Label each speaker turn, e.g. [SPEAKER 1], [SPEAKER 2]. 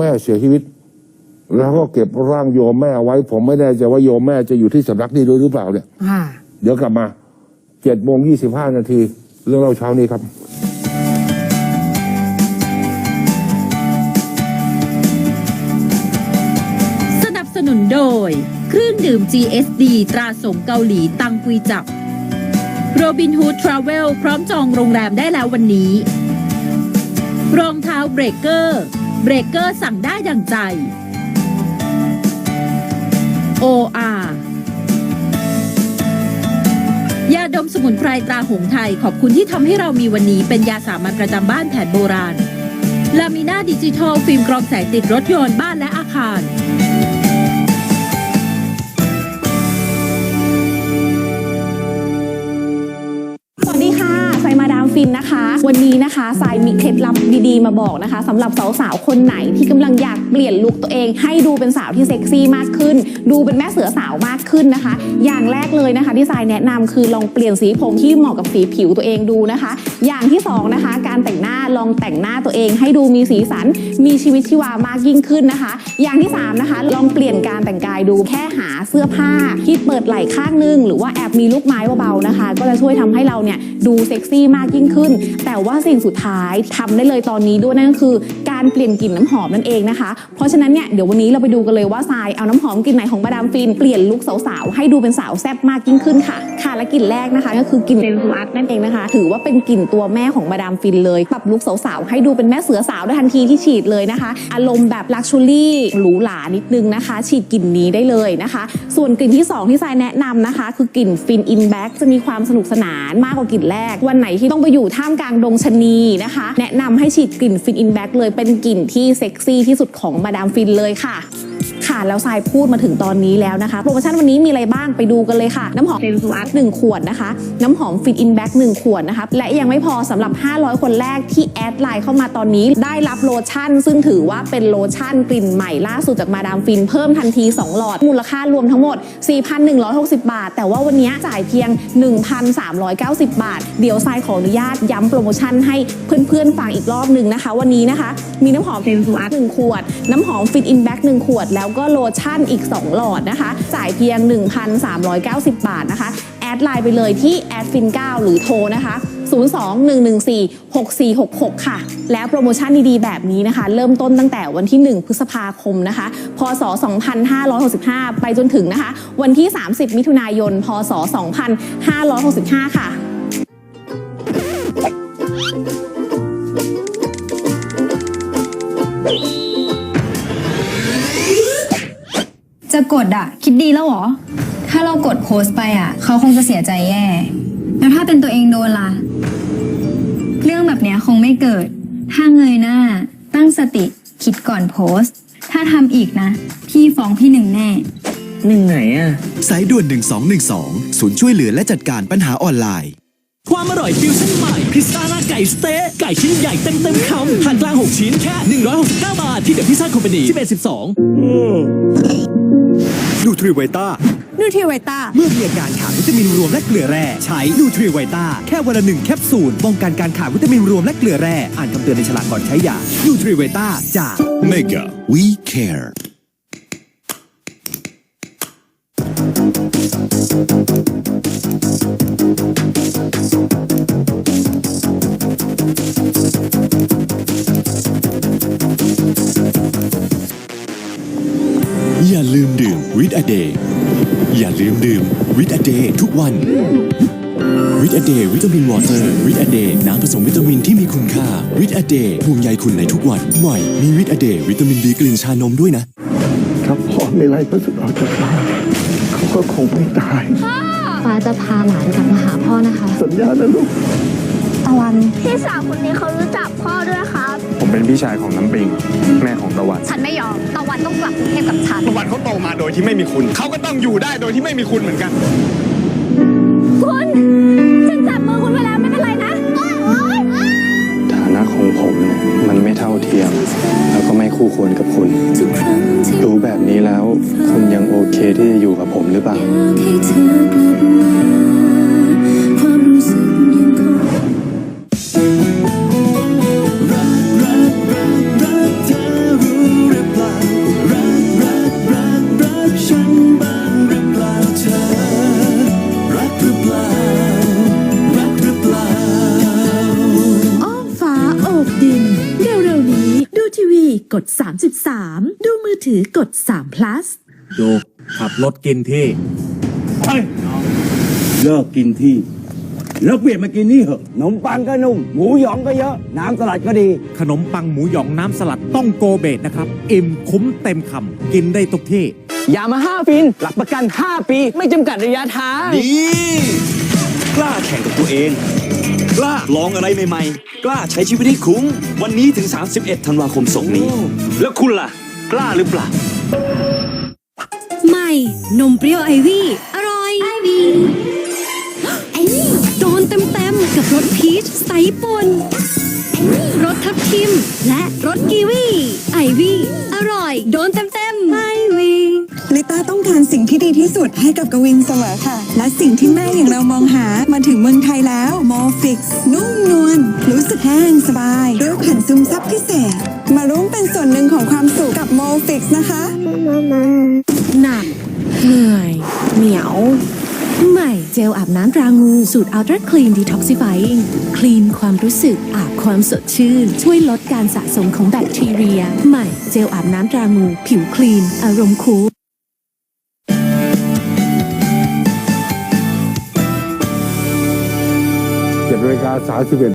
[SPEAKER 1] แม่เสียชีวิต แล้วก็เก็บร่างโยมแม่เอาไว้ ผมไม่แน่ใจว่าโยมแม่จะอยู่ที่สำนักนี้ด้วยหรือเปล่าเนี่ย
[SPEAKER 2] ค่ะ
[SPEAKER 1] เดี๋ยวกลับมาเจ็ดโมงยี่สิบห้านาที เรื่องเราเช้านี้ครับ
[SPEAKER 3] สนับสนุนโดย เครื่องดื่ม GSD ตราสงเกาหลีตังกุยจับโรบินฮูดทราเวลพร้อมจองโรงแรมได้แล้ววันนี้ รองเท้าเบรกเกอร์ เบรกเกอร์สั่งได้ดังใจ OR ยาดมสมุนไพรตราหงไทย ขอบคุณที่ทำให้เรามีวันนี้เป็นยาสามัญประจำบ้านแผนโบราณลามิน่าดิจิทัลฟิล์มกรองแสงติดรถยนต์บ้านและอาคาร
[SPEAKER 4] วันนี้นะคะสายมีเคล็ดลับดีๆ มาบอกนะคะสำหรับสาวๆคนไหนที่กำลังอยากเปลี่ยนลุคตัวเอง ให้ดูเป็นสาวที่เซ็กซี่มากขึ้น ดูเป็นแม่เสือสาวมากขึ้นนะคะ อย่างแรกเลยนะคะที่สายแนะนำคือลองเปลี่ยนสีผมที่เหมาะกับสีผิวตัวเองดูนะคะ อย่างที่สองนะคะการแต่งหน้าลองแต่งหน้าตัวเอง ให้ดูมีสีสันมีชีวิตชีวามากยิ่งขึ้นนะคะ อย่างที่สามนะคะลองเปลี่ยนการแต่งกายดูแค่หาเสื้อผ้าที่เปิดไหล่ข้างนึง หรือว่าแอบมีลูกไม้เบาๆนะคะ ก็จะช่วยทำให้เราเนี่ยดูเซ็กซี่มากยิ่งขึ้นแต่แต่ว่าสิ่งสุดท้ายทำได้เลยตอนนี้ด้วยนั่นก็คือ การเปลี่ยนกลิ่นน้ำหอมนั่นเองนะคะ เพราะฉะนั้นเนี่ยเดี๋ยววันนี้เราไปดูกันเลยว่าทรายเอาน้ำหอมกลิ่นไหนของมาดามฟินเปลี่ยนลุคสาวๆให้ดูเป็นสาวแซ่บมากยิ่งขึ้นค่ะ ค่ะและกลิ่นแรกนะคะ ก็คือกลิ่นเซนซูอัสนั่นเองนะคะ ถือว่าเป็นกลิ่นตัวแม่ของมาดามฟินเลยปรับลุคสาวๆให้ดูเป็นแม่เสือสาวได้ทันทีที่ฉีดเลยนะคะ อารมณ์แบบลักชูรี่หรูหรานิดนึงนะคะ ฉีดกลิ่นนี้ได้เลยนะคะ ส่วนกลิ่นที่สองที่ทรายแนะนำนะคะ คือกลิ่นฟินอินแบ็กจะมีความสนุกสนานมากกว่ากลิ่นแรก วันไหนที่ต้องไปอยู่ท่ามกลางดงชะนีนะคะ แนะนำให้ฉีดกลิ่นฟินอินแบ็กเลยเป็นกลิ่นที่เซ็กซี่ที่สุดของมาดามฟินเลยค่ะ ค่ะ แล้วทรายพูดมาถึงตอนนี้แล้วนะคะ โปรโมชั่นวันนี้มีอะไรบ้างไปดูกันเลยค่ะ น้ำหอมเซนซูอัสหนึ่งขวดนะคะ น้ำหอมฟิตอินแบ็กหนึ่งขวดนะคะ และยังไม่พอสำหรับ 500 คนแรกที่แอดไลน์เข้ามาตอนนี้ ได้รับโลชั่น ซึ่งถือว่าเป็นโลชั่นกลิ่นใหม่ล่าสุดจากมาดามฟินเพิ่มทันที 2 หลอด มูลค่ารวมทั้งหมด 4,160 บาท แต่ว่าวันนี้จ่ายเพียง 1,390 บาท เดี๋ยวทรายขออนุญาตย้ำโปรโมชั่นให้เพื่อนๆฟังอีกรอบหนึ่งนะคะ วันนี้นะคะ มีน้ำหอมเซนซูอัสหนึ่งขวด น้ำหอมฟิตอินแบ็กหนึ่งขวดแล้วก็โลชั่นอีก 2 หลอดนะคะ จ่ายเพียง 1,390 บาทนะคะ แอดไลน์ไปเลยที่แอดฟิน9หรือโทรนะคะ 02-114-6466 ค่ะ แล้วโปรโมชั่นดีๆ แบบนี้นะคะ เริ่มต้นตั้งแต่วันที่ 1 พฤษภาคมนะคะ พศ 2565 ไปจนถึงนะคะ วันที่ 30 มิถุนายน พศ 2565 ค่ะ
[SPEAKER 5] จะ กดอะคิดดีแล้วเหรอ ถ้าเรากดโพสต์ไปอะเขาคงจะเสียใจแย่ แล้วถ้าเป็นตัวเองโดนล่ะ เรื่องแบบเนี้ยคงไม่เกิด ถ้าเงยหน้า ตั้งสติคิดก่อนโพสต์ ถ้าทำอีกนะ พี่ฟ้องพี่หนึ่งแน่
[SPEAKER 6] หนึ่งไหนอะ
[SPEAKER 7] สายด่วน 1212 ศูนย์ช่วยเหลือและจัดการปัญหาออนไลน์
[SPEAKER 6] ความอร่อยฟิวชั่นใหม่พิซซ่าหน้าไก่สเต๊ะไก่ชิ้นใหญ่เต็มเต็มๆคำหั่นกลาง 6 ชิ้นแค่ 169 บาท ที่เดอะพิซซ่าคอมพานี11 12
[SPEAKER 7] นู ทริไวต้า
[SPEAKER 2] นูทริไวต้า
[SPEAKER 7] เมื่อมีอาการขาดวิตามินรวมและเกลือแร่ใช้นูทริไวต้าแค่วันละหนึ่งแคปซูลป้องกันการขาดวิตามินรวมและเกลือแร่อ่านคำเตือนในฉลากก่อนใช้ยานูทริไวต้าจาก Mega We Care มดื่มวิตอเดย์อย่าลืมดื่มวิตอเดย์ทุกวันวิตอเดย์วิตามินวอเตอร์วิตอเดย์น้ำผสมวิตามินที่มีคุณค่าวิตอเดย์ห่วงใยคุณในทุกวันใหม่มีวิตอเดย์วิตามินดีกลิ่นชานมด้วยนะ
[SPEAKER 8] ถ้าพ่อไม่ไล่พระสุดออกจากบ้านเขาก็คงไม่ตาย
[SPEAKER 9] ฟ้าจะพาหลานกลับมาหาพ่อนะคะ
[SPEAKER 8] สัญญานะลูก
[SPEAKER 9] ตะวัน
[SPEAKER 10] พี่สาวคนนี้เขารู้จักพ่อด้วยครับ
[SPEAKER 11] ผมเป็น พี่ชายของน้ำปิง แม่ของตะวัน
[SPEAKER 9] ฉันไม่ยอม ตะวันต้องกลับกรุงเทพกับฉัน
[SPEAKER 11] ตะวันเขาโตมาโดยที่ไม่มีคุณ เขาก็ต้องอยู่ได้โดยที่ไม่มีคุณเหมือนกัน
[SPEAKER 10] คุณ ฉันจับมือคุณไว้แล้วไม่เป็นไรนะ
[SPEAKER 11] ฐานะของผมเนี่ยมันไม่เท่าเทียม แล้วก็ไม่คู่ควรกับคุณ รู้แบบนี้แล้ว คุณยังโอเคที่จะอยู่กับผมหรือเปล่า
[SPEAKER 7] รักรักรักรักเธอรู้เร็
[SPEAKER 12] กด 33 ดูมือถือกด3 plus
[SPEAKER 13] ดูขับรถกินที่
[SPEAKER 2] เลิกกินที่ แล้วเปลี่ยนมากินนี่เหอะขนมปังก็นุ่ม หมูหยองก็เยอะ น้ำสลัดก็ดี
[SPEAKER 13] ขนมปังหมูหยองน้ำสลัดต้องโกเบตนะครับ อิ่มคุ้มเต็มคำกินได้ทุกที่
[SPEAKER 2] ยามาฮ่าฟิน หลักประกัน 5 ปี ไม่จำกัดระยะทาง
[SPEAKER 6] นี่ กล้าแข่งกับตัวเอง กล้าลองอะไรใหม่ๆ กล้าใช้ชีวิตให้คุ้ม วันนี้ถึง 31 ธันวาคมศกนี้ แล้วคุณล่ะ กล้าหรือเปล่า
[SPEAKER 10] ใหม่ นมเปรี้ยวไอวี่ อร่อยไอวี่ไอวี่โดนเต็มๆ กับรสพีชสไตล์ญี่ปุ่นรสทับทิม และรสกีวี ไอวี่ อร่อย โดนเต็มๆไอวี่
[SPEAKER 14] ลิ ต้องการสิ่งที่ดีที่สุดให้กับกวินเสมอค่ะ และสิ่งที่แม่อย่างเรามองหามาถึงเมืองไทยแล้วมอฟิกนุ่มนวลรู้สึกแห้งสบาย ด้วยแผ่นซึมซับพิเศษ มาร่วมเป็นส่วนหนึ่งของความสุขกับมอฟิกนะคะ
[SPEAKER 12] หนักเหนื่อย เหนียว ใหม่เจลอาบน้ำตรางูสูตร Ultra Clean Detoxifying คลีนความรู้สึกอาบความสดชื่น ช่วยลดการสะสมของแบคทีเรีย ใหม่เจลอาบน้ำตรางู ผิวคลีน อารมณ์คูล
[SPEAKER 1] เจ็ดน